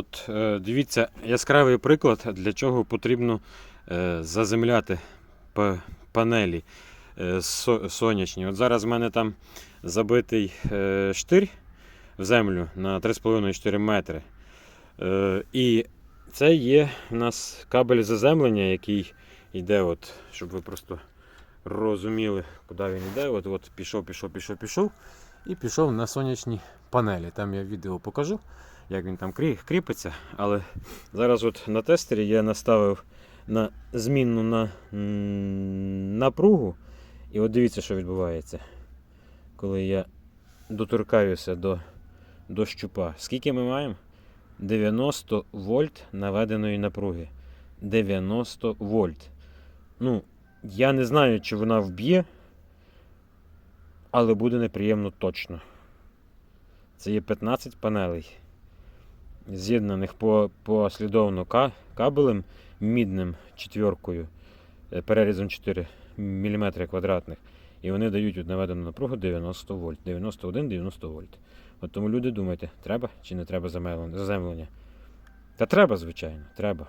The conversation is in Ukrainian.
От е, дивіться, яскравий приклад, для чого потрібно е, заземляти панелі е, сонячні. От зараз в мене там забитий штир в землю на 3,5-4 метри. І це є у нас кабель заземлення, який йде, от, щоб ви просто розуміли, куди він йде. От, от пішов, пішов, пішов, пішов. І пішов на сонячні панелі. Там я відео покажу, як він там кріпиться. Але зараз от на тестері я наставив на змінну на напругу. І от дивіться, що відбувається. Коли я доторкаюся до, до щупа. Скільки ми маємо? 90 вольт наведеної напруги. 90 вольт. Ну, я не знаю, чи вона вб'є, але буде неприємно точно. Це є 15 панелей, з'єднаних по, послідовно ка- кабелем мідним четвіркою, е, перерізом 4 мм квадратних. І вони дають от наведену напругу 90 вольт, 91-90 вольт. От тому люди думайте, треба чи не треба заземлення. Та треба, звичайно, треба.